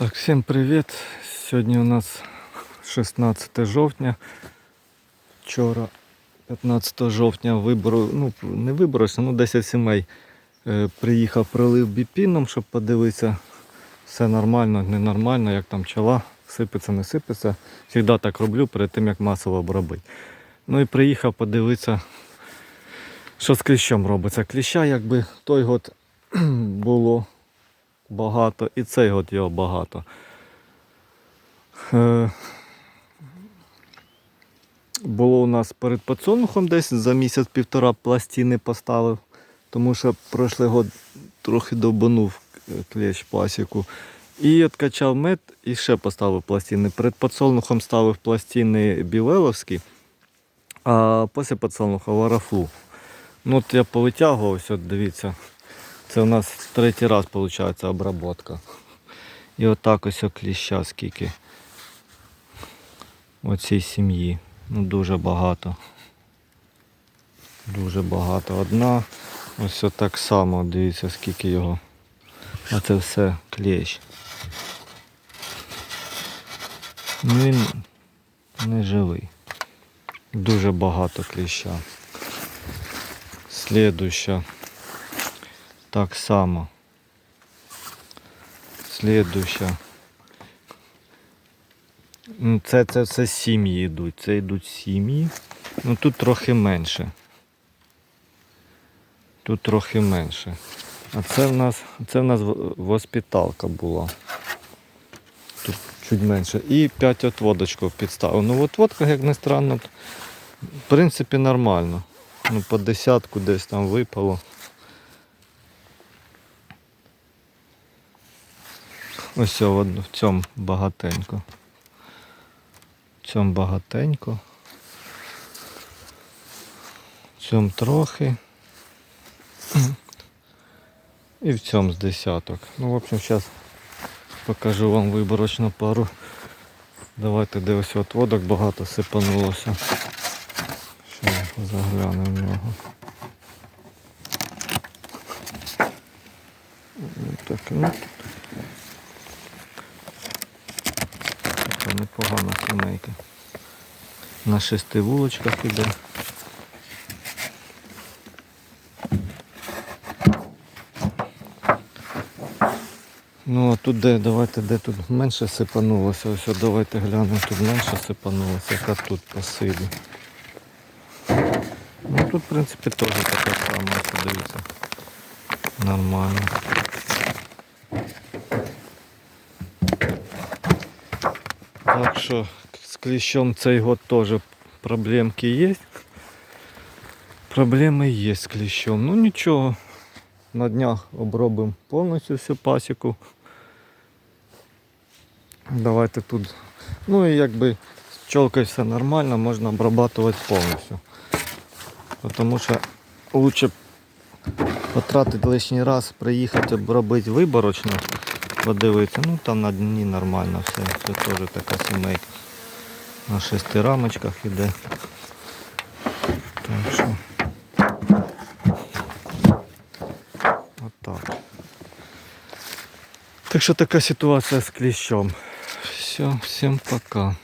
Так, всім привіт. Сьогодні у нас 16 жовтня. Вчора, 15 жовтня, вибору, ну не виборовся, ну 10 сімей. Е, приїхав прилив біпіном, щоб подивитися, все нормально, ненормально, як там пчела, сипеться, не сипеться. Завжди так роблю перед тим, як масово обробити. Ну і приїхав подивитися, що з кліщом робиться. Кліща, якби той год було багато, і цей год його багато. Е, було у нас перед подсолнухом десь за місяць-півтора пластини поставив, тому що прошлий год трохи довбанув клещ пасіку. І откачав мед і ще поставив пластини. Перед подсолнухом ставив пластини білеловські, а після подсолнуха варафлу. Ну от я повитягував, от дивіться. Це у нас третій раз виходить обработка. І отак ось кліща скільки. У цій сім'ї. Ну дуже багато. Дуже багато. Одна. Ось так само, дивіться скільки його. А це все клещ. Ну він не живий. Дуже багато кліща. Слідуща. Так само. Слідуща. Ну, Це, це все сім'ї йдуть. Це йдуть сім'ї. Ну тут трохи менше. Тут трохи менше. А це в нас, це в нас воспіталка була. Тут чуть менше. І 5 отводочків підставив. Ну отводка, як не странно, в принципі нормально. Ну, по десятку десь там випало. Ось в цьому багатенько. В цьому багатенько. В цьому трохи. І в цьому з десяток. Ну, в общем, зараз покажу вам виборочну пару. Давайте дивись, от водок багато сипанулося. Ще загляну в нього. Так, ну, Така непогана сімейка. На шести вулочках іде. Ну а тут де, давайте, де тут менше сипанулося. Ось давайте глянемо, тут менше сипанулося, яка тут по силі. Ну тут в принципі теж таке саме, ось дивіться. Нормально. Так що з кліщом цей год теж проблемки є. Проблеми є з кліщом. Ну нічого. На днях обробимо повністю всю пасіку. Давайте тут. Ну і якби з пчелкою все нормально, можна обрабатувати повністю. Тому що лучше потратити лишній раз, приїхати обробити виборочно, подивитися. Ну там на дні нормально все. Це теж така сімейка. На шести рамочках іде. Так що. Отак. Так що така ситуація з кліщом. Все, всім пока.